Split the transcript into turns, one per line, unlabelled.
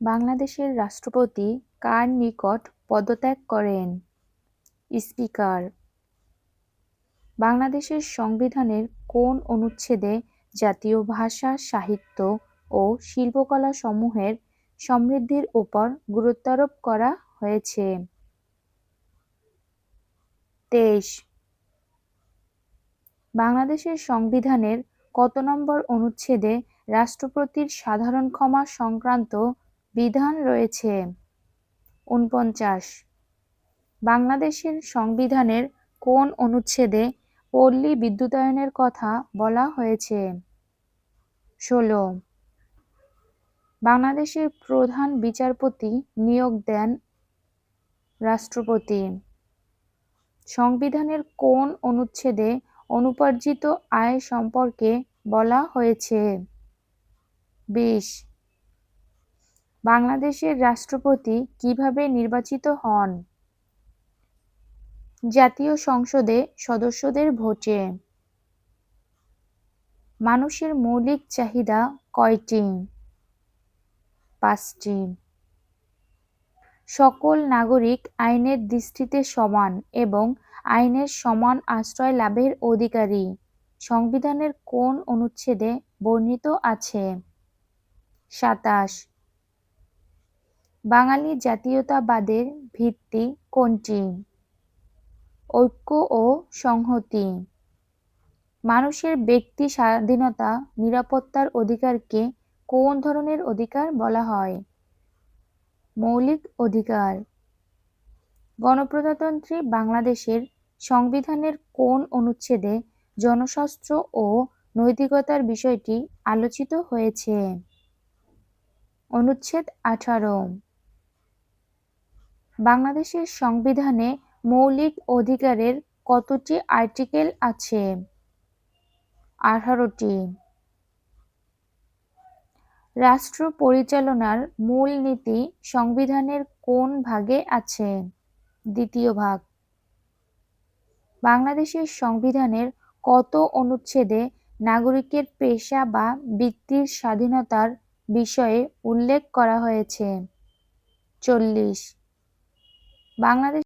বাংলাদেশের রাষ্ট্রপতি কার নিকট পদত্যাগ করেন? স্পিকার, বাংলাদেশের সংবিধানের কোন অনুচ্ছেদে জাতীয় ভাষা, সাহিত্য ও শিল্পকলা সমূহের সমৃদ্ধির উপর গুরুত্বারোপ করা হয়েছে? তেইশ, বাংলাদেশের সংবিধানের কত নম্বর অনুচ্ছেদে রাষ্ট্রপতির সাধারণ ক্ষমা সংক্রান্ত বিধান রয়েছে উনপঞ্চাশ বাংলাদেশের সংবিধানের কোন অনুচ্ছেদে পল্লী বিদ্যুতায়নের কথা বলা হয়েছে? ষোলো। বাংলাদেশের প্রধান বিচারপতি নিয়োগ দেন রাষ্ট্রপতি। সংবিধানের কোন অনুচ্ছেদে অনুপার্জিত আয় সম্পর্কে বলা হয়েছে? বিশ। বাংলাদেশের রাষ্ট্রপতি কীভাবে নির্বাচিত হন? জাতীয় সংসদে সদস্যদের ভোটে। মানুষের মৌলিক চাহিদা কয়টি? পাঁচটি। সকল নাগরিক আইনের দৃষ্টিতে সমান এবং আইনের সমান আশ্রয় লাভের অধিকারী। সংবিধানের কোন অনুচ্ছেদে বর্ণিত আছে? সাতাশ। বাঙালি জাতীয়তাবাদের ভিত্তি কোনটি? ঐক্য ও সংহতি। মানুষের ব্যক্তি স্বাধীনতা, নিরাপত্তার অধিকারকে কোন ধরনের অধিকার বলা হয়? মৌলিক অধিকার। গণপ্রজাতন্ত্রী বাংলাদেশের সংবিধানের কোন অনুচ্ছেদে জনস্বাস্থ্য ও নৈতিকতার বিষয়টি আলোচিত হয়েছে? অনুচ্ছেদ আঠারো। বাংলাদেশের সংবিধানে মৌলিক অধিকারের কতটি আর্টিকেল আছে? আঠারোটি। রাষ্ট্র পরিচালনার মূল নীতি সংবিধানের কোন ভাগে আছে? দ্বিতীয় ভাগ। বাংলাদেশের সংবিধানের কত অনুচ্ছেদে নাগরিকের পেশা বা বৃত্তির স্বাধীনতার বিষয়ে উল্লেখ করা হয়েছে? চল্লিশ। বাংলাদেশ